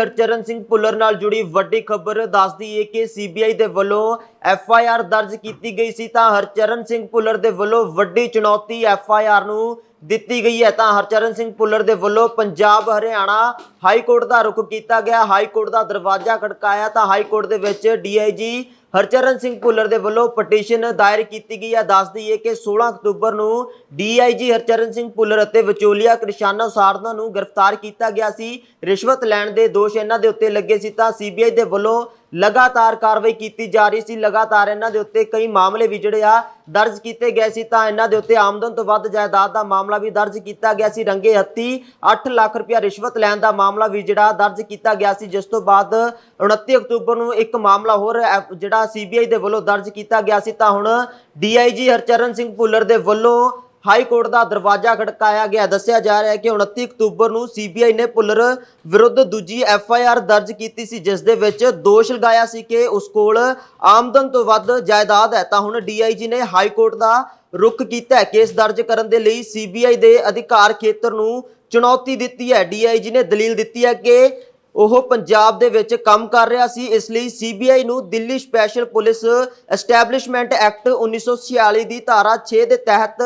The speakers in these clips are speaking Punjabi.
ਹਰਚਰਨ ਸਿੰਘ ਭੁੱਲਰ ਨਾਲ ਜੁੜੀ ਵੱਡੀ ਖਬਰ ਦੱਸਦੀ ਹੈ ਕਿ ਸੀਬੀਆਈ ਦੇ ਵੱਲੋਂ ਐਫ ਆਈ ਆਰ ਦਰਜ ਕੀਤੀ ਗਈ ਸੀ ਤਾਂ ਹਰਚਰਨ ਸਿੰਘ ਭੁੱਲਰ ਦੇ ਵੱਲੋਂ ਵੱਡੀ ਚੁਣੌਤੀ ਐਫ ਆਈ ਆਰ ਨੂੰ ਦਿੱਤੀ ਗਈ ਹੈ। ਤਾਂ ਹਰਚਰਨ ਸਿੰਘ ਭੁੱਲਰ ਦੇ ਵੱਲੋਂ ਪੰਜਾਬ, ਹਰਿਆਣਾ ਹਾਈ ਕੋਰਟ ਦਾ ਰੁਖ ਕੀਤਾ ਗਿਆ। ਹਾਈ ਕੋਰਟ ਦਾ ਦਰਵਾਜ਼ਾ ਖੜਕਾਇਆ ਤਾਂ ਹਾਈ ਕੋਰਟ ਦੇ ਵਿੱਚ ਡੀਆਈਜੀ ਹਰਚਰਨ ਸਿੰਘ ਭੁੱਲਰ ਦੇ ਵੱਲੋਂ ਪਟੀਸ਼ਨ ਦਾਇਰ ਕੀਤੀ ਗਈ ਹੈ ਦੱਸਦੀ ਹੈ ਕਿ 16 ਅਕਤੂਬਰ ਨੂੰ ਡੀਆਈਜੀ ਹਰਚਰਨ ਸਿੰਘ ਭੁੱਲਰ ਅਤੇ ਵਿਚੋਲੀਆ ਕ੍ਰਿਸ਼ਾਨਾ ਸਾਰਦਾ ਨੂੰ ਗ੍ਰਿਫਤਾਰ ਕੀਤਾ ਗਿਆ ਸੀ। ਰਿਸ਼ਵਤ ਲੈਣ ਦੇ ਦੋਸ਼ ਇਹਨਾਂ ਦੇ ਉੱਤੇ ਲੱਗੇ ਸੀ ਤਾਂ ਸੀਬੀਆਈ ਦੇ ਵੱਲੋਂ ਲਗਾਤਾਰ ਕਾਰਵਾਈ ਕੀਤੀ ਜਾ ਰਹੀ ਸੀ। ਲਗਾਤਾਰ ਇਹਨਾਂ ਦੇ ਉੱਤੇ ਕਈ ਮਾਮਲੇ ਵੀ ਜਿਹੜੇ ਆ ਦਰਜ ਕੀਤੇ ਗਏ ਸੀ ਤਾਂ ਇਹਨਾਂ ਦੇ ਉੱਤੇ ਆਮਦਨ ਤੋਂ ਵੱਧ ਜਾਇਦਾਦ ਦਾ ਮਾਮਲਾ ਵੀ ਦਰਜ ਕੀਤਾ ਗਿਆ ਸੀ। ਰੰਗੇ ਹੱਥੀ 8 ਲੱਖ ਰੁਪਇਆ ਰਿਸ਼ਵਤ ਲੈਣ ਦਾ ਮਾਮਲਾ ਵੀ ਜਿਹੜਾ ਦਰਜ ਕੀਤਾ ਗਿਆ ਸੀ, ਜਿਸ ਤੋਂ ਬਾਅਦ 29 ਅਕਤੂਬਰ ਨੂੰ ਇੱਕ ਮਾਮਲਾ ਹੋਰ ਐਫ- ਜਿਹੜਾ ਸੀਬੀਆਈ ਦੇ ਵੱਲੋਂ ਦਰਜ ਕੀਤਾ ਗਿਆ ਸੀ ਤਾਂ ਹੁਣ ਡੀਆਈਜੀ ਹਰਚਰਨ ਸਿੰਘ ਭੁੱਲਰ ਦੇ ਵੱਲੋਂ ਹਾਈ ਕੋਰਟ ਦਾ ਦਰਵਾਜ਼ਾ ਖੜਕਾਇਆ ਗਿਆ। ਦੱਸਿਆ ਜਾ ਰਿਹਾ ਹੈ ਕਿ 29 ਅਕਤੂਬਰ ਨੂੰ ਸੀਬੀਆਈ ਨੇ ਭੁੱਲਰ ਵਿਰੁੱਧ ਦੂਜੀ ਐਫ ਆਈ ਆਰ ਦਰਜ ਕੀਤੀ ਸੀ, ਜਿਸ ਦੇ ਵਿੱਚ ਦੋਸ਼ ਲਗਾਇਆ ਸੀ ਕਿ ਉਸ ਕੋਲ ਆਮਦਨ ਤੋਂ ਵੱਧ ਜਾਇਦਾਦ ਹੈ। ਤਾਂ ਹੁਣ ਡੀਆਈਜੀ ਨੇ ਹਾਈ ਕੋਰਟ ਦਾ ਰੁਖ ਕੀਤਾ ਕੇਸ ਦਰਜ ਕਰਨ ਦੇ ਲਈ ਸੀਬੀਆਈ ਦੇ ਅਧਿਕਾਰ ਖੇਤਰ ਨੂੰ ਚੁਣੌਤੀ ਦਿੱਤੀ ਹੈ। ਡੀਆਈਜੀ ਨੇ ਦਲੀਲ ਦਿੱਤੀ ਹੈ ਕਿ ਉਹ ਪੰਜਾਬ ਦੇ ਵਿੱਚ ਕੰਮ ਕਰ ਰਿਹਾ ਸੀ। ਇਸ ਲਈ ਸੀਬੀਆਈ ਨੂੰ Delhi special police establishment act 1946 ਦੀ ਧਾਰਾ 6 ਦੇ ਤਹਿਤ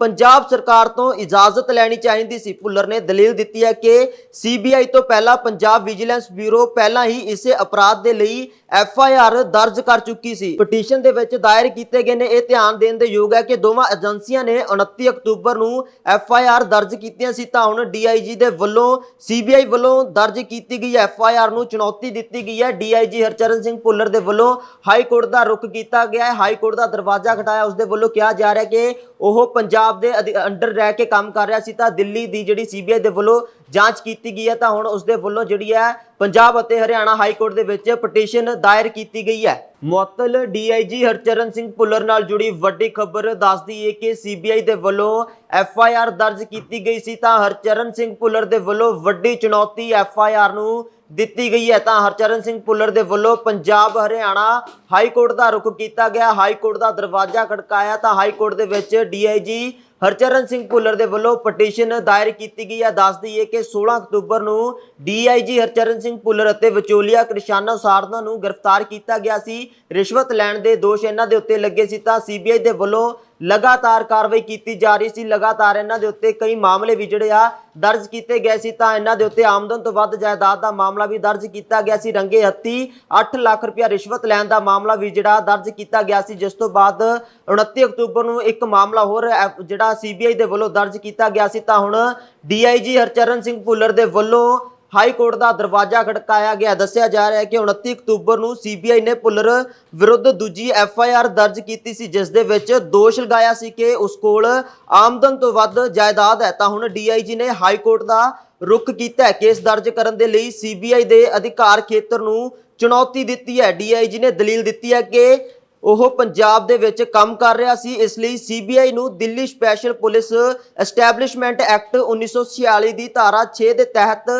ਪੰਜਾਬ ਸਰਕਾਰ ਤੋਂ ਇਜਾਜ਼ਤ ਲੈਣੀ ਚਾਹੀਦੀ ਸੀ। ਭੁੱਲਰ ਨੇ ਦਲੀਲ ਦਿੱਤੀ ਹੈ ਕਿ ਸੀਬੀਆਈ ਤੋਂ ਪਹਿਲਾਂ ਪੰਜਾਬ ਵਿਜੀਲੈਂਸ ਬਿਊਰੋ ਪਹਿਲਾਂ ਹੀ ਇਸੇ ਅਪਰਾਧ ਦੇ ਲਈ ਐਫ ਆਈ ਆਰ ਦਰਜ ਕਰ ਚੁੱਕੀ ਸੀ। ਪਟੀਸ਼ਨ ਦੇ ਵਿੱਚ ਦਾਇਰ ਕੀਤੇ ਗਏ ਨੇ, ਇਹ ਧਿਆਨ ਦੇਣ ਦੇ ਯੋਗ ਹੈ ਕਿ ਦੋਵਾਂ ਏਜੰਸੀਆਂ ਨੇ 29 ਅਕਤੂਬਰ ਨੂੰ ਐਫ ਆਈ ਆਰ ਦਰਜ ਕੀਤੀਆਂ ਸੀ, ਤਾਂ ਹੁਣ ਡੀ ਆਈ ਜੀ ਦੇ ਵੱਲੋਂ, ਸੀਬੀਆਈ ਵੱਲੋਂ ਦਰਜ ਕੀਤੀ ਗਈ ਐਫ ਆਈ ਆਰ ਨੂੰ ਚੁਣੌਤੀ ਦਿੱਤੀ ਗਈ ਹੈ। ਡੀ ਆਈ ਜੀ ਹਰਚਰਨ ਸਿੰਘ ਭੁੱਲਰ ਦੇ ਵੱਲੋਂ ਹਾਈ ਕੋਰਟ ਦਾ ਰੁਖ ਕੀਤਾ ਗਿਆ ਹੈ। ਹਾਈ ਕੋਰਟ ਦਾ ਦਰਵਾਜ਼ਾ ਖਟਾਇਆ, ਉਸ ਦੇ ਵੱਲੋਂ ਕਿਹਾ ਜਾ ਰਿਹਾ ਕਿ ਉਹ ਪੰਜਾਬ ਦੇ ਅੰਡਰ ਰਹਿ ਕੇ ਕੰਮ ਕਰ ਰਿਹਾ ਸੀ ਤਾਂ ਦਿੱਲੀ ਦੀ ਜਿਹੜੀ ਸੀਬੀਆਈ ਦੇ ਵੱਲੋਂ ਜਾਂਚ ਕੀਤੀ ਗਈ ਹੈ ਤਾਂ ਹੁਣ ਉਸ ਦੇ ਵੱਲੋਂ ਜਿਹੜੀ ਹੈ ਪੰਜਾਬ ਅਤੇ ਹਰਿਆਣਾ ਹਾਈ ਕੋਰਟ ਦੇ ਵਿੱਚ ਪਟੀਸ਼ਨ ਦਾਇਰ ਕੀਤੀ ਗਈ ਹੈ। ਮੁਅੱਤਲ ਡੀਆਈਜੀ ਹਰਚਰਨ ਸਿੰਘ ਭੁੱਲਰ ਨਾਲ ਜੁੜੀ ਵੱਡੀ ਖਬਰ ਦੱਸਦੀ ਹੈ ਕਿ ਸੀਬੀਆਈ ਦੇ ਵੱਲੋਂ ਐਫ ਆਈ ਆਰ ਦਰਜ ਕੀਤੀ ਗਈ ਸੀ ਤਾਂ ਹਰਚਰਨ ਸਿੰਘ ਭੁੱਲਰ ਦੇ ਵੱਲੋਂ ਵੱਡੀ ਚੁਣੌਤੀ ਐਫ ਆਈ ਆਰ ਨੂੰ ਦਿੱਤੀ ਗਈ ਹੈ। ਤਾਂ ਹਰਚਰਨ ਸਿੰਘ ਭੁੱਲਰ ਦੇ ਵੱਲੋਂ ਪੰਜਾਬ, ਹਰਿਆਣਾ ਹਾਈ ਕੋਰਟ ਦਾ ਰੁਖ ਕੀਤਾ ਗਿਆ। ਹਾਈ ਕੋਰਟ ਦਾ ਦਰਵਾਜ਼ਾ ਖੜਕਾਇਆ ਤਾਂ ਹਾਈ ਕੋਰਟ ਦੇ ਵਿੱਚ ਡੀਆਈਜੀ ਹਰਚਰਨ ਸਿੰਘ ਭੁੱਲਰ ਦੇ ਵੱਲੋਂ ਪਟੀਸ਼ਨ ਦਾਇਰ ਕੀਤੀ ਗਈ ਹੈ ਦੱਸਦੀ ਹੈ ਕਿ 16 ਅਕਤੂਬਰ ਨੂੰ ਡੀਆਈਜੀ ਹਰਚਰਨ ਸਿੰਘ ਭੁੱਲਰ ਅਤੇ ਵਿਚੋਲੀਆ ਕ੍ਰਿਸ਼ਾਨਾ ਸਾਰਦਾ ਨੂੰ ਗ੍ਰਿਫਤਾਰ ਕੀਤਾ ਗਿਆ ਸੀ। ਰਿਸ਼ਵਤ ਲੈਣ ਦੇ ਦੋਸ਼ ਇਹਨਾਂ ਦੇ ਉੱਤੇ ਲੱਗੇ ਸੀ ਤਾਂ ਸੀਬੀਆਈ ਦੇ ਵੱਲੋਂ ਲਗਾਤਾਰ ਕਾਰਵਾਈ ਕੀਤੀ ਜਾ ਰਹੀ ਸੀ। ਲਗਾਤਾਰ ਇਹਨਾਂ ਦੇ ਉੱਤੇ ਕਈ ਮਾਮਲੇ ਵੀ ਜਿਹੜੇ ਆ ਦਰਜ ਕੀਤੇ ਗਏ ਸੀ ਤਾਂ ਇਹਨਾਂ ਦੇ ਉੱਤੇ ਆਮਦਨ ਤੋਂ ਵੱਧ ਜਾਇਦਾਦ ਦਾ ਮਾਮਲਾ ਵੀ ਦਰਜ ਕੀਤਾ ਗਿਆ ਸੀ। ਰੰਗੇ ਹੱਥੀ 8 ਲੱਖ ਰੁਪਇਆ ਰਿਸ਼ਵਤ ਲੈਣ ਦਾ ਮਾਮਲਾ ਵੀ ਜਿਹੜਾ ਦਰਜ ਕੀਤਾ ਗਿਆ ਸੀ, ਜਿਸ ਤੋਂ ਬਾਅਦ 29 ਅਕਤੂਬਰ ਨੂੰ ਇੱਕ ਮਾਮਲਾ ਹੋਰ ਐਫ- ਜਿਹੜਾ ਸੀਬੀਆਈ ਦੇ ਵੱਲੋਂ ਦਰਜ ਕੀਤਾ ਗਿਆ ਸੀ। ਤਾਂ ਹੁਣ ਡੀਆਈਜੀ ਹਰਚਰਨ ਸਿੰਘ ਭੁੱਲਰ ਦੇ ਵੱਲੋਂ ਹਾਈ ਕੋਰਟ ਦਾ ਦਰਵਾਜ਼ਾ ਖੜਕਾਇਆ ਗਿਆ। ਦੱਸਿਆ ਜਾ ਰਿਹਾ ਹੈ ਕਿ 29 ਅਕਤੂਬਰ ਨੂੰ ਸੀਬੀਆਈ ਨੇ ਭੁੱਲਰ ਵਿਰੁੱਧ ਦੂਜੀ ਐਫ ਆਈ ਆਰ ਦਰਜ ਕੀਤੀ ਸੀ, ਜਿਸ ਦੇ ਵਿੱਚ ਦੋਸ਼ ਲਗਾਇਆ ਸੀ ਕਿ ਉਸ ਕੋਲ ਆਮਦਨ ਤੋਂ ਵੱਧ ਜਾਇਦਾਦ ਹੈ। ਤਾਂ ਹੁਣ ਡੀਆਈਜੀ ਨੇ ਹਾਈ ਕੋਰਟ ਦਾ ਰੁਖ ਕੀਤਾ ਕੇਸ ਦਰਜ ਕਰਨ ਦੇ ਲਈ ਸੀਬੀਆਈ ਦੇ ਅਧਿਕਾਰ ਖੇਤਰ ਨੂੰ ਚੁਣੌਤੀ ਦਿੱਤੀ ਹੈ। ਡੀਆਈਜੀ ਨੇ ਦਲੀਲ ਦਿੱਤੀ ਹੈ ਕਿ ਉਹ ਪੰਜਾਬ ਦੇ ਵਿੱਚ ਕੰਮ ਕਰ ਰਿਹਾ ਸੀ। ਇਸ ਲਈ ਸੀਬੀਆਈ ਨੂੰ Delhi special police establishment act 1946 ਦੀ ਧਾਰਾ 6 ਦੇ ਤਹਿਤ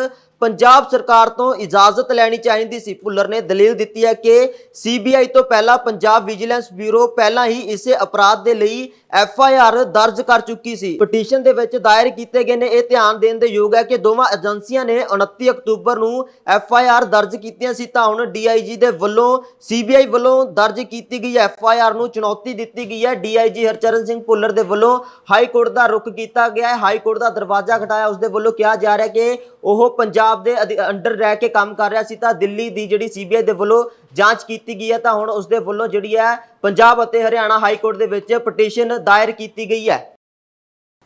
ਪੰਜਾਬ ਸਰਕਾਰ ਤੋਂ ਇਜਾਜ਼ਤ ਲੈਣੀ ਚਾਹੀਦੀ ਸੀ। ਭੁੱਲਰ ਨੇ ਦਲੀਲ ਦਿੱਤੀ ਹੈ ਕਿ ਸੀਬੀਆਈ ਤੋਂ ਪਹਿਲਾਂ ਪੰਜਾਬ ਵਿਜੀਲੈਂਸ ਬਿਊਰੋ ਪਹਿਲਾਂ ਹੀ ਇਸੇ ਅਪਰਾਧ ਦੇ ਲਈ ਐਫ ਆਈ ਆਰ ਦਰਜ ਕਰ ਚੁੱਕੀ ਸੀ। ਪਟੀਸ਼ਨ ਦੇ ਵਿੱਚ ਦਾਇਰ ਕੀਤੇ ਗਏ ਨੇ, ਇਹ ਧਿਆਨ ਦੇਣ ਦੇ ਯੋਗ ਹੈ ਕਿ ਦੋਵਾਂ ਏਜੰਸੀਆਂ ਨੇ 29 ਅਕਤੂਬਰ ਨੂੰ ਐਫ ਆਈ ਆਰ ਦਰਜ ਕੀਤੀਆਂ ਸੀ, ਤਾਂ ਹੁਣ ਡੀ ਆਈ ਜੀ ਦੇ ਵੱਲੋਂ, ਸੀਬੀਆਈ ਵੱਲੋਂ ਦਰਜ ਕੀਤੀ ਗਈ ਐਫ ਆਈ ਆਰ ਨੂੰ ਚੁਣੌਤੀ ਦਿੱਤੀ ਗਈ ਹੈ। ਡੀ ਆਈ ਜੀ ਹਰਚਰਨ ਸਿੰਘ ਭੁੱਲਰ ਦੇ ਵੱਲੋਂ ਹਾਈ ਕੋਰਟ ਦਾ ਰੁਖ ਕੀਤਾ ਗਿਆ ਹੈ। ਹਾਈ ਕੋਰਟ ਦਾ ਦਰਵਾਜ਼ਾ ਖਟਾਇਆ, ਉਸ ਦੇ ਵੱਲੋਂ ਕਿਹਾ ਜਾ ਰਿਹਾ ਕਿ ਉਹ ਪੰਜਾਬ ਦੇ ਅਧਿ- ਅੰਡਰ ਰਹਿ ਕੇ ਕੰਮ ਕਰ ਰਿਹਾ ਸੀ, ਤਾਂ ਦਿੱਲੀ ਦੀ ਜਿਹੜੀ ਸੀਬੀਆਈ ਦੇ ਵੱਲੋਂ ਜਾਂਚ ਕੀਤੀ ਗਈ ਹੈ, ਤਾਂ ਹੁਣ ਉਸ ਦੇ ਵੱਲੋਂ ਜਿਹੜੀ ਹੈ ਪੰਜਾਬ ਅਤੇ ਹਰਿਆਣਾ ਹਾਈ ਕੋਰਟ ਦੇ ਵਿੱਚ ਪਟੀਸ਼ਨ ਦਾਇਰ ਕੀਤੀ ਗਈ ਹੈ।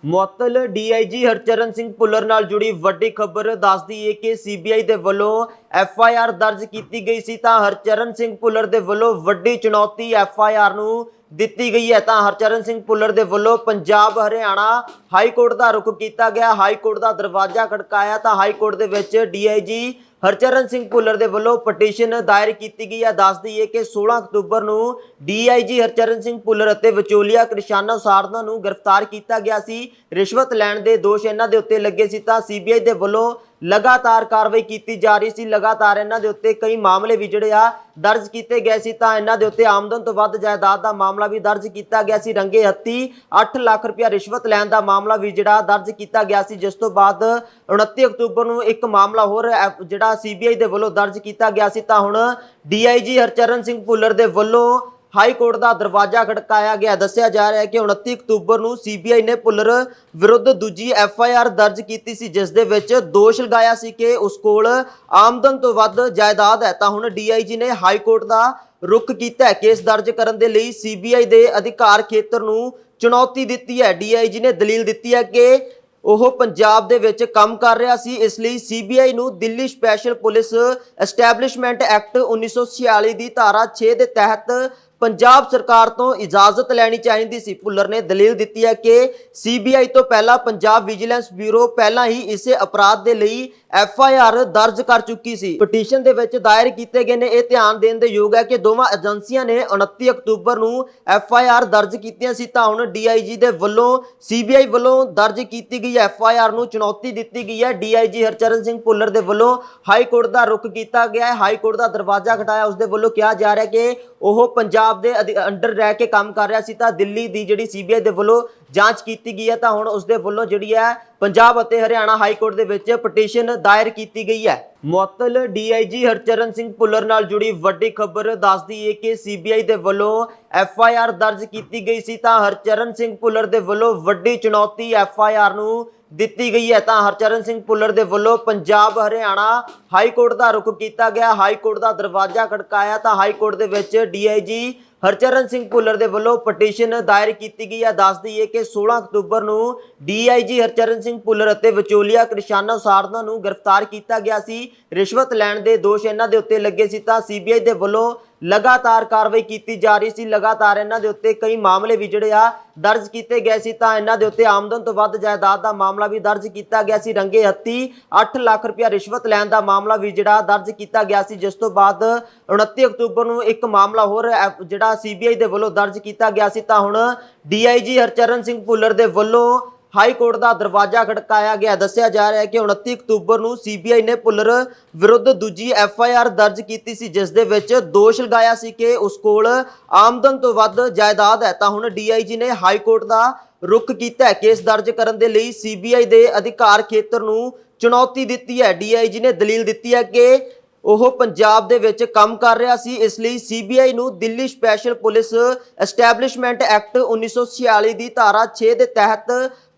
ਮੁਅੱਤਲ ਡੀਆਈਜੀ ਹਰਚਰਨ ਸਿੰਘ ਭੁੱਲਰ ਨਾਲ ਜੁੜੀ ਵੱਡੀ ਖਬਰ ਦੱਸਦੀ ਹੈ ਕਿ ਸੀਬੀਆਈ ਦੇ ਵੱਲੋਂ ਐਫ ਆਈ ਆਰ ਦਰਜ ਕੀਤੀ ਗਈ ਸੀ, ਤਾਂ ਹਰਚਰਨ ਸਿੰਘ ਭੁੱਲਰ ਦੇ ਵੱਲੋਂ ਵੱਡੀ ਚੁਣੌਤੀ ਐਫ ਆਈ ਆਰ ਨੂੰ ਦਿੱਤੀ ਗਈ ਹੈ। ਤਾਂ ਹਰਚਰਨ ਸਿੰਘ ਭੁੱਲਰ ਦੇ ਵੱਲੋਂ ਪੰਜਾਬ, ਹਰਿਆਣਾ ਹਾਈ ਕੋਰਟ ਦਾ ਰੁਖ ਕੀਤਾ ਗਿਆ। ਹਾਈ ਕੋਰਟ ਦਾ ਦਰਵਾਜ਼ਾ ਖੜਕਾਇਆ। ਤਾਂ ਹਾਈ ਕੋਰਟ ਦੇ ਵਿੱਚ ਡੀਆਈਜੀ ਹਰਚਰਨ ਸਿੰਘ ਭੁੱਲਰ ਦੇ ਵੱਲੋਂ ਪਟੀਸ਼ਨ ਦਾਇਰ ਕੀਤੀ ਗਈ ਹੈ। ਦੱਸ ਹੈ ਕਿ 16 ਅਕਤੂਬਰ ਨੂੰ ਡੀਆਈਜੀ ਹਰਚਰਨ ਸਿੰਘ ਭੁੱਲਰ ਅਤੇ ਵਿਚੋਲੀਆ ਕ੍ਰਿਸ਼ਾਨਾ ਸਾਰਨਾ ਨੂੰ ਗ੍ਰਿਫਤਾਰ ਕੀਤਾ ਗਿਆ ਸੀ। ਰਿਸ਼ਵਤ ਲੈਣ ਦੇ ਦੋਸ਼ ਇਹਨਾਂ ਦੇ ਉੱਤੇ ਲੱਗੇ ਸੀ। ਤਾਂ ਸੀਬੀਆਈ ਦੇ ਵੱਲੋਂ ਲਗਾਤਾਰ ਕਾਰਵਾਈ ਕੀਤੀ ਜਾ ਰਹੀ ਸੀ। ਲਗਾਤਾਰ ਇਹਨਾਂ ਦੇ ਉੱਤੇ ਕਈ ਮਾਮਲੇ ਵੀ ਜਿਹੜੇ ਆ ਦਰਜ ਕੀਤੇ ਗਏ ਸੀ ਤਾਂ ਇਹਨਾਂ ਦੇ ਉੱਤੇ ਆਮਦਨ ਤੋਂ ਵੱਧ ਜਾਇਦਾਦ ਦਾ ਮਾਮਲਾ ਵੀ ਦਰਜ ਕੀਤਾ ਗਿਆ ਸੀ। ਰੰਗੇ ਹੱਤੀ 8 ਲੱਖ ਰੁਪਇਆ ਰਿਸ਼ਵਤ ਲੈਣ ਦਾ ਮਾਮਲਾ ਵੀ ਜਿਹੜਾ ਦਰਜ ਕੀਤਾ ਗਿਆ ਸੀ। ਜਿਸ ਤੋਂ ਬਾਅਦ 29 ਅਕਤੂਬਰ ਨੂੰ ਇੱਕ ਮਾਮਲਾ ਹੋਰ ਐਫ- ਜਿਹੜਾ ਸੀਬੀਆਈ ਦੇ ਵੱਲੋਂ ਦਰਜ ਕੀਤਾ ਗਿਆ ਸੀ ਤਾਂ ਹੁਣ ਡੀਆਈਜੀ ਹਰਚਰਨ ਸਿੰਘ ਭੁੱਲਰ ਦੇ ਵੱਲੋਂ ਹਾਈ ਕੋਰਟ ਦਾ ਦਰਵਾਜ਼ਾ ਖੜਕਾਇਆ ਗਿਆ। ਦੱਸਿਆ ਜਾ ਰਿਹਾ ਹੈ ਕਿ 29 ਅਕਤੂਬਰ ਨੂੰ ਸੀਬੀਆਈ ਨੇ ਭੁੱਲਰ ਵਿਰੁੱਧ ਦੂਜੀ ਐਫ ਆਈ ਦਰਜ ਕੀਤੀ ਸੀ, ਜਿਸ ਦੇ ਵਿੱਚ ਦੋਸ਼ ਲਗਾਇਆ ਸੀ ਕਿ ਉਸ ਕੋਲ ਆਮਦਨ ਤੋਂ ਵੱਧ ਜਾਇਦਾਦ ਹੈ। ਤਾਂ ਹੁਣ ਡੀਆਈਜੀ ਨੇ ਹਾਈ ਕੋਰਟ ਦਾ ਰੁਖ ਕੀਤਾ ਹੈ। ਕੇਸ ਦਰਜ ਕਰਨ ਦੇ ਲਈ ਸੀਬੀਆਈ ਦੇ ਅਧਿਕਾਰ ਖੇਤਰ ਨੂੰ ਚੁਣੌਤੀ ਦਿੱਤੀ ਹੈ। ਡੀਆਈਜੀ ਨੇ ਦਲੀਲ ਦਿੱਤੀ ਹੈ ਕਿ ਉਹ ਪੰਜਾਬ ਦੇ ਵਿੱਚ ਕੰਮ ਕਰ ਰਿਹਾ ਸੀ। ਇਸ ਲਈ ਸੀਬੀਆਈ ਨੂੰ Delhi special police establishment act 1946 ਦੀ ਧਾਰਾ 6 ਦੇ ਤਹਿਤ ਪੰਜਾਬ ਸਰਕਾਰ ਤੋਂ ਇਜਾਜ਼ਤ ਲੈਣੀ ਚਾਹੀਦੀ ਸੀ। ਭੁੱਲਰ ਨੇ ਦਲੀਲ ਦਿੱਤੀ ਹੈ ਕਿ ਸੀਬੀਆਈ ਤੋਂ ਪਹਿਲਾਂ ਪੰਜਾਬ ਵਿਜੀਲੈਂਸ ਬਿਊਰੋ ਪਹਿਲਾਂ ਹੀ ਇਸੇ ਅਪਰਾਧ ਦੇ ਲਈ ਐਫ ਆਈ ਆਰ ਦਰਜ ਕਰ ਚੁੱਕੀ ਸੀ। ਪਟੀਸ਼ਨ ਦੇ ਵਿੱਚ ਦਾਇਰ ਕੀਤੇ ਗਏ ਨੇ, ਇਹ ਧਿਆਨ ਦੇਣ ਦੇ ਯੋਗ ਹੈ ਕਿ ਦੋਵਾਂ ਏਜੰਸੀਆਂ ਨੇ 29 ਅਕਤੂਬਰ ਨੂੰ ਐਫ ਆਈ ਆਰ ਦਰਜ ਕੀਤੀਆਂ ਸੀ ਤਾਂ ਹੁਣ ਡੀ ਆਈ ਜੀ ਦੇ ਵੱਲੋਂ, ਸੀਬੀਆਈ ਵੱਲੋਂ ਦਰਜ ਕੀਤੀ ਗਈ ਐਫ ਆਈ ਆਰ ਨੂੰ ਚੁਣੌਤੀ ਦਿੱਤੀ ਗਈ ਹੈ। ਡੀ ਆਈ ਜੀ ਹਰਚਰਨ ਸਿੰਘ ਭੁੱਲਰ ਦੇ ਵੱਲੋਂ ਹਾਈ ਕੋਰਟ ਦਾ ਰੁਖ ਕੀਤਾ ਗਿਆ ਹੈ। ਹਾਈ ਕੋਰਟ ਦਾ ਦਰਵਾਜ਼ਾ ਖਟਾਇਆ ਉਸ ਦੇ ਵੱਲੋਂ ਕਿਹਾ ਜਾ ਰਿਹਾ ਕਿ ਉਹ ਪੰਜਾਬ ਦੇ ਅੰਡਰ ਰਹਿ ਕੇ ਕੰਮ ਕਰ ਰਿਹਾ ਸੀ ਤਾਂ ਦਿੱਲੀ ਦੀ ਜਿਹੜੀ ਸੀਬੀਆਈ ਦੇ ਵੱਲੋਂ ਜਾਂਚ ਕੀਤੀ ਗਈ ਹੈ ਤਾਂ ਹੁਣ ਉਸ ਦੇ ਵੱਲੋਂ ਜਿਹੜੀ ਹੈ ਪੰਜਾਬ ਅਤੇ ਹਰਿਆਣਾ ਹਾਈ ਕੋਰਟ ਦੇ ਵਿੱਚ ਪਟੀਸ਼ਨ ਦਾਇਰ ਕੀਤੀ ਗਈ ਹੈ। ਮੁਅੱਤਲ ਡੀਆਈਜੀ ਹਰਚਰਨ ਸਿੰਘ ਭੁੱਲਰ ਨਾਲ ਜੁੜੀ ਵੱਡੀ ਖਬਰ ਦੱਸਦੀ ਹੈ ਕਿ ਸੀਬੀਆਈ ਦੇ ਵੱਲੋਂ ਐਫ ਆਈ ਆਰ ਦਰਜ ਕੀਤੀ ਗਈ ਸੀ ਤਾਂ ਹਰਚਰਨ ਸਿੰਘ ਭੁੱਲਰ ਦੇ ਵੱਲੋਂ ਵੱਡੀ ਚੁਣੌਤੀ ਐਫ ਆਈ ਆਰ ਨੂੰ ਦਿੱਤੀ ਗਈ ਹੈ। ਤਾਂ ਹਰਚਰਨ ਸਿੰਘ ਭੁੱਲਰ ਦੇ ਵੱਲੋਂ ਪੰਜਾਬ ਹਰਿਆਣਾ ਹਾਈ ਕੋਰਟ ਦਾ ਰੁਖ ਕੀਤਾ ਗਿਆ। ਹਾਈ ਕੋਰਟ ਦਾ ਦਰਵਾਜ਼ਾ ਖੜਕਾਇਆ ਤਾਂ ਹਾਈ ਕੋਰਟ ਦੇ ਵਿੱਚ ਡੀਆਈਜੀ ਹਰਚਰਨ ਸਿੰਘ ਭੁੱਲਰ ਦੇ ਵੱਲੋਂ ਪਟੀਸ਼ਨ ਦਾਇਰ ਕੀਤੀ ਗਈ ਹੈ ਦੱਸ ਹੈ ਕਿ 16 ਅਕਤੂਬਰ ਨੂੰ ਡੀਆਈਜੀ ਹਰਚਰਨ ਸਿੰਘ ਭੁੱਲਰ ਅਤੇ ਵਿਚੋਲੀਆ ਕ੍ਰਿਸ਼ਾਨਾ ਸਾਰਨਾ ਨੂੰ ਗ੍ਰਿਫਤਾਰ ਕੀਤਾ ਗਿਆ ਸੀ। ਰਿਸ਼ਵਤ ਲੈਣ ਦੇ ਦੋਸ਼ ਇਹਨਾਂ ਦੇ ਉੱਤੇ ਲੱਗੇ ਸੀ ਤਾਂ ਸੀਬੀਆਈ ਦੇ ਵੱਲੋਂ ਲਗਾਤਾਰ ਕਾਰਵਾਈ ਕੀਤੀ ਜਾ ਰਹੀ ਸੀ। ਲਗਾਤਾਰ ਇਹਨਾਂ ਦੇ ਉੱਤੇ ਕਈ ਮਾਮਲੇ ਵੀ ਜਿਹੜੇ ਆ ਦਰਜ ਕੀਤੇ ਗਏ ਸੀ ਤਾਂ ਇਹਨਾਂ ਦੇ ਉੱਤੇ ਆਮਦਨ ਤੋਂ ਵੱਧ ਜਾਇਦਾਦ ਦਾ ਮਾਮਲਾ ਵੀ ਦਰਜ ਕੀਤਾ ਗਿਆ ਸੀ। ਰੰਗੇ ਹੱਤੀ 8 ਲੱਖ ਰੁਪਇਆ ਰਿਸ਼ਵਤ ਲੈਣ ਦਾ ਮਾਮਲਾ ਵੀ ਜਿਹੜਾ ਦਰਜ ਕੀਤਾ ਗਿਆ ਸੀ। ਜਿਸ ਤੋਂ ਬਾਅਦ 29 ਅਕਤੂਬਰ ਨੂੰ ਇੱਕ ਮਾਮਲਾ ਹੋਰ ਐਫ- ਜਿਹੜਾ ਸੀਬੀਆਈ ਦੇ ਵੱਲੋਂ ਦਰਜ ਕੀਤਾ ਗਿਆ ਸੀ ਤਾਂ ਹੁਣ ਡੀਆਈਜੀ ਹਰਚਰਨ ਸਿੰਘ ਭੁੱਲਰ ਦੇ ਵੱਲੋਂ ਹਾਈ ਕੋਰਟ ਦਾ ਦਰਵਾਜ਼ਾ ਖੜਕਾਇਆ ਗਿਆ। ਦੱਸਿਆ ਜਾ ਰਿਹਾ ਹੈ ਕਿ 29 ਅਕਤੂਬਰ ਨੂੰ ਸੀਬੀਆਈ ਨੇ ਭੁੱਲਰ ਵਿਰੁੱਧ ਦੂਜੀ ਐਫ ਆਈ ਦਰਜ ਕੀਤੀ ਸੀ, ਜਿਸ ਦੇ ਵਿੱਚ ਦੋਸ਼ ਲਗਾਇਆ ਸੀ ਕਿ ਉਸ ਕੋਲ ਆਮਦਨ ਤੋਂ ਵੱਧ ਜਾਇਦਾਦ ਹੈ। ਤਾਂ ਹੁਣ ਡੀਆਈਜੀ ਨੇ ਹਾਈ ਕੋਰਟ ਦਾ ਰੁਖ ਕੀਤਾ ਹੈ। ਕੇਸ ਦਰਜ ਕਰਨ ਦੇ ਲਈ ਸੀਬੀਆਈ ਦੇ ਅਧਿਕਾਰ ਖੇਤਰ ਨੂੰ ਚੁਣੌਤੀ ਦਿੱਤੀ ਹੈ। ਡੀਆਈਜੀ ਨੇ ਦਲੀਲ ਦਿੱਤੀ ਹੈ ਕਿ ਉਹ ਪੰਜਾਬ ਦੇ ਵਿੱਚ ਕੰਮ ਕਰ ਰਿਹਾ ਸੀ। ਇਸ ਲਈ ਸੀਬੀਆਈ ਨੂੰ Delhi special police establishment act 1946 ਦੀ ਧਾਰਾ 6 ਦੇ ਤਹਿਤ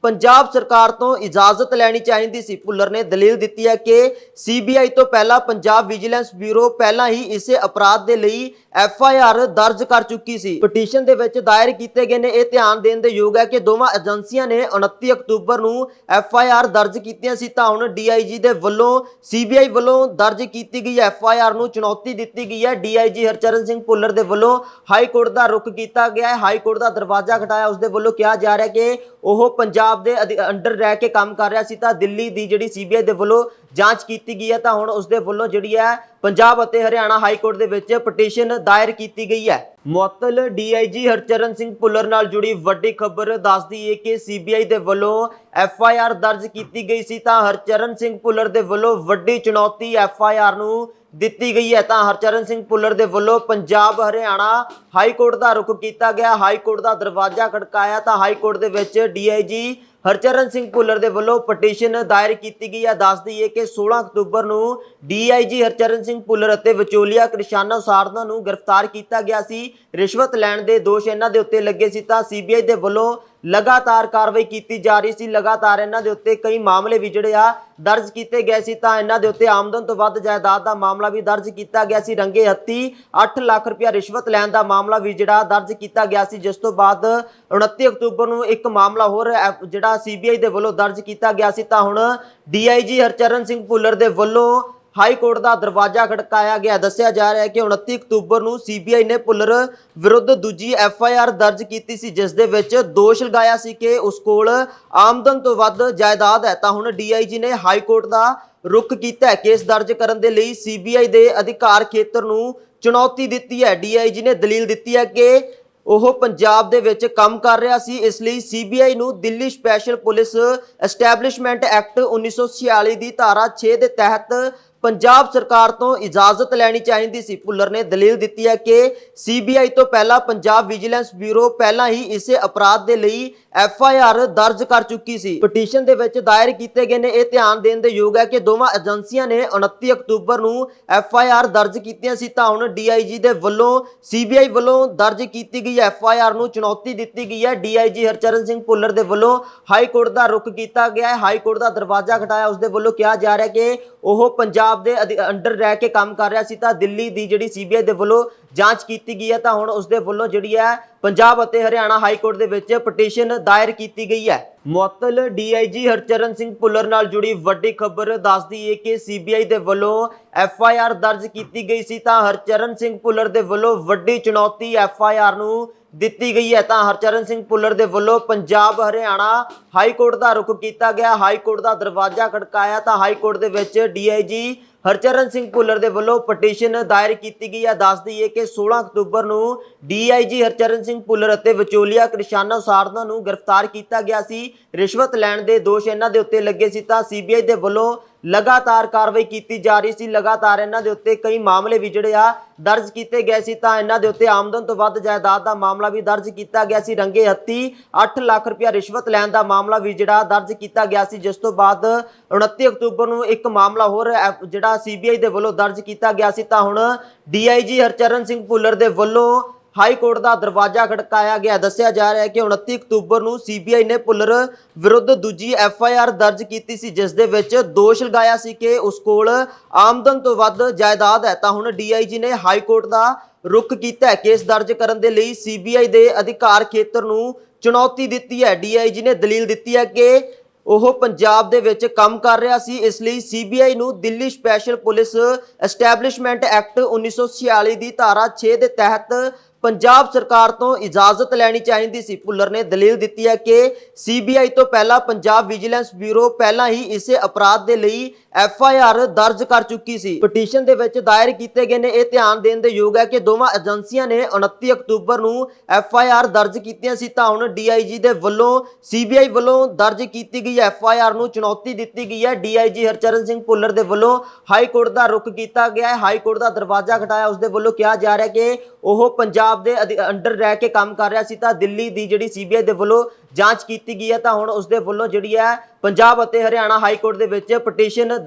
ਪੰਜਾਬ ਸਰਕਾਰ ਤੋਂ ਇਜਾਜ਼ਤ ਲੈਣੀ ਚਾਹੀਦੀ ਸੀ। ਭੁੱਲਰ ਨੇ ਦਲੀਲ ਦਿੱਤੀ ਹੈ ਕਿ ਸੀਬੀਆਈ ਤੋਂ ਪਹਿਲਾਂ ਪੰਜਾਬ ਵਿਜੀਲੈਂਸ ਬਿਊਰੋ ਪਹਿਲਾਂ ਹੀ ਇਸੇ ਅਪਰਾਧ ਦੇ ਲਈ ਐਫ ਆਈ ਆਰ ਦਰਜ ਕਰ ਚੁੱਕੀ ਸੀ। ਪਟੀਸ਼ਨ ਦੇ ਵਿੱਚ ਦਾਇਰ ਕੀਤੇ ਗਏ ਨੇ, ਇਹ ਧਿਆਨ ਦੇਣ ਦੇ ਯੋਗ ਹੈ ਕਿ ਦੋਵਾਂ ਏਜੰਸੀਆਂ ਨੇ 29 ਅਕਤੂਬਰ ਨੂੰ ਐਫ ਆਈ ਆਰ ਦਰਜ ਕੀਤੀਆਂ ਸੀ ਤਾਂ ਹੁਣ ਡੀ ਆਈ ਜੀ ਦੇ ਵੱਲੋਂ, ਸੀਬੀਆਈ ਵੱਲੋਂ ਦਰਜ ਕੀਤੀ ਗਈ ਐਫ ਆਈ ਆਰ ਨੂੰ ਚੁਣੌਤੀ ਦਿੱਤੀ ਗਈ ਹੈ। ਡੀ ਆਈ ਜੀ ਹਰਚਰਨ ਸਿੰਘ ਭੁੱਲਰ ਦੇ ਵੱਲੋਂ ਹਾਈ ਕੋਰਟ ਦਾ ਰੁਖ ਕੀਤਾ ਗਿਆ ਹੈ। ਹਾਈ ਕੋਰਟ ਦਾ ਦਰਵਾਜ਼ਾ ਖਟਾਇਆ ਉਸ ਦੇ ਵੱਲੋਂ ਕਿਹਾ ਜਾ ਰਿਹਾ ਕਿ ਉਹ ਪੰਜਾਬ ਦੇ ਅੰਡਰ ਰਹਿ ਕੇ ਕੰਮ ਕਰ ਰਿਹਾ ਸੀ ਤਾਂ ਦਿੱਲੀ ਦੀ ਜਿਹੜੀ ਸੀਬੀਆਈ ਦੇ ਵੱਲੋਂ ਜਾਂਚ ਕੀਤੀ ਗਈ ਹੈ ਤਾਂ ਹੁਣ ਉਸ ਦੇ ਵੱਲੋਂ ਜਿਹੜੀ ਹੈ ਪੰਜਾਬ ਅਤੇ ਹਰਿਆਣਾ ਹਾਈ ਕੋਰਟ ਦੇ ਵਿੱਚ ਪਟੀਸ਼ਨ ਦਾਇਰ ਕੀਤੀ ਗਈ ਹੈ। ਮੁਅੱਤਲ ਡੀਆਈਜੀ ਹਰਚਰਨ ਸਿੰਘ ਭੁੱਲਰ ਨਾਲ ਜੁੜੀ ਵੱਡੀ ਖਬਰ ਦੱਸਦੀ ਹੈ ਕਿ ਸੀਬੀਆਈ ਦੇ ਵੱਲੋਂ ਐਫ ਆਈ ਆਰ ਦਰਜ ਕੀਤੀ ਗਈ ਸੀ ਤਾਂ ਹਰਚਰਨ ਸਿੰਘ ਭੁੱਲਰ ਦੇ ਵੱਲੋਂ ਵੱਡੀ ਚੁਣੌਤੀ ਐਫ ਆਈ ਆਰ ਨੂੰ ਦਿੱਤੀ ਗਈ ਹੈ। ਤਾਂ ਹਰਚਰਨ ਸਿੰਘ ਭੁੱਲਰ ਦੇ ਵੱਲੋਂ ਪੰਜਾਬ ਹਰਿਆਣਾ ਹਾਈ ਕੋਰਟ ਦਾ ਰੁਖ ਕੀਤਾ ਗਿਆ। ਹਾਈ ਕੋਰਟ ਦਾ ਦਰਵਾਜ਼ਾ ਖੜਕਾਇਆ ਤਾਂ ਹਾਈ ਕੋਰਟ ਦੇ ਵਿੱਚ ਡੀਆਈਜੀ ਹਰਚਰਨ ਸਿੰਘ ਭੁੱਲਰ ਦੇ ਵੱਲੋਂ ਪਟੀਸ਼ਨ ਦਾਇਰ ਕੀਤੀ ਗਈ ਹੈ ਦੱਸ ਹੈ ਕਿ 16 ਅਕਤੂਬਰ ਨੂੰ ਡੀਆਈਜੀ ਹਰਚਰਨ ਸਿੰਘ ਭੁੱਲਰ ਅਤੇ ਵਿਚੋਲੀਆ ਕ੍ਰਿਸ਼ਾਨਾ ਸਾਰਨਾ ਨੂੰ ਗ੍ਰਿਫਤਾਰ ਕੀਤਾ ਗਿਆ ਸੀ। ਰਿਸ਼ਵਤ ਲੈਣ ਦੇ ਦੋਸ਼ ਇਹਨਾਂ ਦੇ ਉੱਤੇ ਲੱਗੇ ਸੀ ਤਾਂ ਸੀਬੀਆਈ ਦੇ ਵੱਲੋਂ ਲਗਾਤਾਰ ਕਾਰਵਾਈ ਕੀਤੀ ਜਾ ਰਹੀ ਸੀ। ਲਗਾਤਾਰ ਇਹਨਾਂ ਦੇ ਉੱਤੇ ਕਈ ਮਾਮਲੇ ਵੀ ਜਿਹੜੇ ਆ ਦਰਜ ਕੀਤੇ ਗਏ ਸੀ ਤਾਂ ਇਹਨਾਂ ਦੇ ਉੱਤੇ ਆਮਦਨ ਤੋਂ ਵੱਧ ਜਾਇਦਾਦ ਦਾ ਮਾਮਲਾ ਵੀ ਦਰਜ ਕੀਤਾ ਗਿਆ ਸੀ। ਰੰਗੇ ਹੱਤੀ 8 ਲੱਖ ਰੁਪਇਆ ਰਿਸ਼ਵਤ ਲੈਣ ਦਾ ਮਾਮਲਾ ਵੀ ਜਿਹੜਾ ਦਰਜ ਕੀਤਾ ਗਿਆ ਸੀ। ਜਿਸ ਤੋਂ ਬਾਅਦ 29 ਅਕਤੂਬਰ ਨੂੰ ਇੱਕ ਮਾਮਲਾ ਹੋਰ ਐਫ- ਜਿਹੜਾ ਸੀਬੀਆਈ ਦੇ ਵੱਲੋਂ ਦਰਜ ਕੀਤਾ ਗਿਆ ਸੀ ਤਾਂ ਹੁਣ ਡੀਆਈਜੀ ਹਰਚਰਨ ਸਿੰਘ ਭੁੱਲਰ ਦੇ ਵੱਲੋਂ ਹਾਈ ਕੋਰਟ ਦਾ ਦਰਵਾਜ਼ਾ ਖੜਕਾਇਆ ਗਿਆ। ਦੱਸਿਆ ਜਾ ਰਿਹਾ ਹੈ ਕਿ 29 ਅਕਤੂਬਰ ਨੂੰ ਸੀਬੀਆਈ ਨੇ ਭੁੱਲਰ ਵਿਰੁੱਧ ਦੂਜੀ ਐਫ ਆਈ ਦਰਜ ਕੀਤੀ ਸੀ, ਜਿਸ ਦੇ ਵਿੱਚ ਦੋਸ਼ ਲਗਾਇਆ ਸੀ ਕਿ ਉਸ ਕੋਲ ਆਮਦਨ ਤੋਂ ਵੱਧ ਜਾਇਦਾਦ ਹੈ। ਤਾਂ ਹੁਣ ਡੀਆਈਜੀ ਨੇ ਹਾਈ ਕੋਰਟ ਦਾ ਰੁਖ ਕੀਤਾ ਹੈ। ਕੇਸ ਦਰਜ ਕਰਨ ਦੇ ਲਈ ਸੀਬੀਆਈ ਦੇ ਅਧਿਕਾਰ ਖੇਤਰ ਨੂੰ ਚੁਣੌਤੀ ਦਿੱਤੀ ਹੈ। ਡੀਆਈਜੀ ਨੇ ਦਲੀਲ ਦਿੱਤੀ ਹੈ ਕਿ ਉਹ ਪੰਜਾਬ ਦੇ ਵਿੱਚ ਕੰਮ ਕਰ ਰਿਹਾ ਸੀ। ਇਸ ਲਈ ਸੀਬੀਆਈ ਨੂੰ Delhi special police establishment act 1946 ਦੀ ਧਾਰਾ 6 ਦੇ ਤਹਿਤ ਪੰਜਾਬ ਸਰਕਾਰ ਤੋਂ ਇਜਾਜ਼ਤ ਲੈਣੀ ਚਾਹੀਦੀ ਸੀ। ਭੁੱਲਰ ਨੇ ਦਲੀਲ ਦਿੱਤੀ ਹੈ ਕਿ ਸੀਬੀਆਈ ਤੋਂ ਪਹਿਲਾਂ ਪੰਜਾਬ ਵਿਜੀਲੈਂਸ ਬਿਊਰੋ ਪਹਿਲਾਂ ਹੀ ਇਸੇ ਅਪਰਾਧ ਦੇ ਲਈ ਐਫ ਆਈ ਆਰ ਦਰਜ ਕਰ ਚੁੱਕੀ ਸੀ। ਪਟੀਸ਼ਨ ਦੇ ਵਿੱਚ ਦਾਇਰ ਕੀਤੇ ਗਏ ਨੇ, ਇਹ ਧਿਆਨ ਦੇਣ ਦੇ ਯੋਗ ਹੈ ਕਿ ਦੋਵਾਂ ਏਜੰਸੀਆਂ ਨੇ 29 ਅਕਤੂਬਰ ਨੂੰ ਐਫ ਆਈ ਆਰ ਦਰਜ ਕੀਤੀਆਂ ਸੀ ਤਾਂ ਹੁਣ ਡੀ ਆਈ ਜੀ ਦੇ ਵੱਲੋਂ, ਸੀਬੀਆਈ ਵੱਲੋਂ ਦਰਜ ਕੀਤੀ ਗਈ ਐਫ ਆਈ ਆਰ ਨੂੰ ਚੁਣੌਤੀ ਦਿੱਤੀ ਗਈ ਹੈ। ਡੀ ਆਈ ਜੀ ਹਰਚਰਨ ਸਿੰਘ ਭੁੱਲਰ ਦੇ ਵੱਲੋਂ ਹਾਈ ਕੋਰਟ ਦਾ ਰੁਖ ਕੀਤਾ ਗਿਆ ਹੈ। ਹਾਈ ਕੋਰਟ ਦਾ ਦਰਵਾਜ਼ਾ ਖਟਾਇਆ ਉਸ ਦੇ ਵੱਲੋਂ ਕਿਹਾ ਜਾ ਰਿਹਾ ਕਿ ਉਹ ਪੰਜਾਬ ਦੇ ਅੰਡਰ ਰਹਿ ਕੇ ਕੰਮ ਕਰ ਰਿਹਾ ਸੀ ਤਾਂ ਦਿੱਲੀ ਦੀ ਜਿਹੜੀ ਸੀਬੀਆਈ ਦੇ ਵੱਲੋਂ ਜਾਂਚ ਕੀਤੀ ਗਈ ਹੈ ਤਾਂ ਹੁਣ ਉਸ ਦੇ ਵੱਲੋਂ ਜਿਹੜੀ ਹੈ ਪੰਜਾਬ ਅਤੇ ਹਰਿਆਣਾ ਹਾਈ ਕੋਰਟ ਦੇ ਵਿੱਚ ਪਟੀਸ਼ਨ ਦਾਇਰ ਕੀਤੀ ਗਈ ਹੈ। ਮੁਅੱਤਲ ਡੀਆਈਜੀ ਹਰਚਰਨ ਸਿੰਘ ਭੁੱਲਰ ਨਾਲ ਜੁੜੀ ਵੱਡੀ ਖਬਰ ਦੱਸਦੀ ਹੈ ਕਿ ਸੀਬੀਆਈ ਦੇ ਵੱਲੋਂ ਐਫ ਆਈ ਆਰ ਦਰਜ ਕੀਤੀ ਗਈ ਸੀ ਤਾਂ ਹਰਚਰਨ ਸਿੰਘ ਭੁੱਲਰ ਦੇ ਵੱਲੋਂ ਵੱਡੀ ਚੁਣੌਤੀ ਐਫ ਆਈ ਆਰ ਨੂੰ ਦਿੱਤੀ ਗਈ ਹੈ। ਤਾਂ ਹਰਚਰਨ ਸਿੰਘ ਭੁੱਲਰ ਦੇ ਵੱਲੋਂ ਪੰਜਾਬ ਹਰਿਆਣਾ ਹਾਈ ਕੋਰਟ ਦਾ ਰੁਖ ਕੀਤਾ ਗਿਆ। ਹਾਈ ਕੋਰਟ ਦਾ ਦਰਵਾਜ਼ਾ ਖੜਕਾਇਆ ਤਾਂ ਹਾਈ ਕੋਰਟ ਦੇ ਵਿੱਚ ਡੀਆਈਜੀ ਹਰਚਰਨ ਸਿੰਘ ਭੁੱਲਰ ਦੇ ਵੱਲੋਂ ਪਟੀਸ਼ਨ ਦਾਇਰ ਕੀਤੀ ਗਈ ਹੈ ਦੱਸ ਹੈ ਕਿ 16 ਅਕਤੂਬਰ ਨੂੰ ਡੀਆਈਜੀ ਹਰਚਰਨ ਸਿੰਘ ਭੁੱਲਰ ਅਤੇ ਵਿਚੋਲੀਆ ਕ੍ਰਿਸ਼ਾਨਾ ਸਾਰਨਾ ਨੂੰ ਗ੍ਰਿਫਤਾਰ ਕੀਤਾ ਗਿਆ ਸੀ। ਰਿਸ਼ਵਤ ਲੈਣ ਦੇ ਦੋਸ਼ ਇਹਨਾਂ ਦੇ ਉੱਤੇ ਲੱਗੇ ਸੀ ਤਾਂ ਸੀਬੀਆਈ ਦੇ ਵੱਲੋਂ ਲਗਾਤਾਰ ਕਾਰਵਾਈ ਕੀਤੀ ਜਾ ਰਹੀ ਸੀ। ਲਗਾਤਾਰ ਇਹਨਾਂ ਦੇ ਉੱਤੇ ਕਈ ਮਾਮਲੇ ਵੀ ਜਿਹੜੇ ਆ ਦਰਜ ਕੀਤੇ ਗਏ ਸੀ ਤਾਂ ਇਹਨਾਂ ਦੇ ਉੱਤੇ ਆਮਦਨ ਤੋਂ ਵੱਧ ਜਾਇਦਾਦ ਦਾ ਮਾਮਲਾ ਵੀ ਦਰਜ ਕੀਤਾ ਗਿਆ ਸੀ। ਰੰਗੇ ਹੱਥੀ 8 ਲੱਖ ਰੁਪਇਆ ਰਿਸ਼ਵਤ ਲੈਣ ਦਾ ਮਾਮਲਾ ਵੀ ਜਿਹੜਾ ਦਰਜ ਕੀਤਾ ਗਿਆ ਸੀ। ਜਿਸ ਤੋਂ ਬਾਅਦ 29 ਅਕਤੂਬਰ ਨੂੰ ਇੱਕ ਮਾਮਲਾ ਹੋਰ ਐਫ- ਜਿਹੜਾ ਸੀਬੀਆਈ ਦੇ ਵੱਲੋਂ ਦਰਜ ਕੀਤਾ ਗਿਆ ਸੀ ਤਾਂ ਹੁਣ ਡੀਆਈਜੀ ਹਰਚਰਨ ਸਿੰਘ ਭੁੱਲਰ ਦੇ ਵੱਲੋਂ ਹਾਈ ਕੋਰਟ ਦਾ ਦਰਵਾਜ਼ਾ ਖੜਕਾਇਆ ਗਿਆ। ਦੱਸਿਆ ਜਾ ਰਿਹਾ ਹੈ ਕਿ 29 ਅਕਤੂਬਰ ਨੂੰ ਸੀਬੀਆਈ ਨੇ ਭੁੱਲਰ ਵਿਰੁੱਧ ਦੂਜੀ ਐਫ ਆਈ ਦਰਜ ਕੀਤੀ ਸੀ, ਜਿਸ ਦੇ ਵਿੱਚ ਦੋਸ਼ ਲਗਾਇਆ ਸੀ ਕਿ ਉਸ ਕੋਲ ਆਮਦਨ ਤੋਂ ਵੱਧ ਜਾਇਦਾਦ ਹੈ। ਤਾਂ ਹੁਣ ਡੀਆਈਜੀ ਨੇ ਹਾਈ ਕੋਰਟ ਦਾ ਰੁਖ ਕੀਤਾ ਹੈ। ਕੇਸ ਦਰਜ ਕਰਨ ਦੇ ਲਈ ਸੀਬੀਆਈ ਦੇ ਅਧਿਕਾਰ ਖੇਤਰ ਨੂੰ ਚੁਣੌਤੀ ਦਿੱਤੀ ਹੈ। ਡੀਆਈਜੀ ਨੇ ਦਲੀਲ ਦਿੱਤੀ ਹੈ ਕਿ ਉਹ ਪੰਜਾਬ ਦੇ ਵਿੱਚ ਕੰਮ ਕਰ ਰਿਹਾ ਸੀ। ਇਸ ਲਈ ਸੀਬੀਆਈ ਨੂੰ Delhi special police establishment act 1946 ਦੀ ਧਾਰਾ 6 ਦੇ ਤਹਿਤ ਪੰਜਾਬ ਸਰਕਾਰ ਤੋਂ ਇਜਾਜ਼ਤ ਲੈਣੀ ਚਾਹੀਦੀ ਸੀ। ਭੁੱਲਰ ਨੇ ਦਲੀਲ ਦਿੱਤੀ ਹੈ ਕਿ ਸੀਬੀਆਈ ਤੋਂ ਪਹਿਲਾਂ ਪੰਜਾਬ ਵਿਜੀਲੈਂਸ ਬਿਊਰੋ ਪਹਿਲਾਂ ਹੀ ਇਸੇ ਅਪਰਾਧ ਦੇ ਲਈ ਐਫ ਆਈ ਆਰ ਦਰਜ ਕਰ ਚੁੱਕੀ ਸੀ। ਪਟੀਸ਼ਨ ਦੇ ਵਿੱਚ ਦਾਇਰ ਕੀਤੇ ਗਏ ਨੇ, ਇਹ ਧਿਆਨ ਦੇਣ ਦੇ ਯੋਗ ਹੈ ਕਿ ਦੋਵਾਂ ਏਜੰਸੀਆਂ ਨੇ 29 ਅਕਤੂਬਰ ਨੂੰ ਐਫ ਆਈ ਆਰ ਦਰਜ ਕੀਤੀਆਂ ਸੀ। ਤਾਂ ਹੁਣ ਡੀ ਆਈ ਜੀ ਦੇ ਵੱਲੋਂ, ਸੀਬੀਆਈ ਵੱਲੋਂ ਦਰਜ ਕੀਤੀ ਗਈ ਐਫ ਆਈ ਆਰ ਨੂੰ ਚੁਣੌਤੀ ਦਿੱਤੀ ਗਈ ਹੈ। ਡੀ ਆਈ ਜੀ ਹਰਚਰਨ ਸਿੰਘ ਭੁੱਲਰ ਦੇ ਵੱਲੋਂ ਹਾਈ ਕੋਰਟ ਦਾ ਰੁਖ ਕੀਤਾ ਗਿਆ ਹੈ। ਹਾਈ ਕੋਰਟ ਦਾ ਦਰਵਾਜ਼ਾ ਖਟਾਇਆ ਉਸ ਦੇ ਵੱਲੋਂ ਕਿਹਾ ਜਾ ਰਿਹਾ ਕਿ ਉਹ ਪੰਜਾਬ ਦੇ ਅੰਡਰ ਰਹਿ ਕੇ ਕੰਮ ਕਰ ਰਿਹਾ ਸੀ, ਤਾਂ ਦਿੱਲੀ ਦੀ ਜਿਹੜੀ ਸੀਬੀਆਈ ਦੇ ਵੱਲੋਂ ਜਾਂਚ ਕੀਤੀ ਗਈ ਹੈ, ਤਾਂ ਹੁਣ ਉਸ ਦੇ ਵੱਲੋਂ ਜਿਹੜੀ ਹੈ ਪੰਜਾਬ ਅਤੇ ਹਰਿਆਣਾ ਹਾਈ ਕੋਰਟ ਦੇ ਵਿੱਚ ਪਟੀਸ਼ਨ ਦਾਇਰ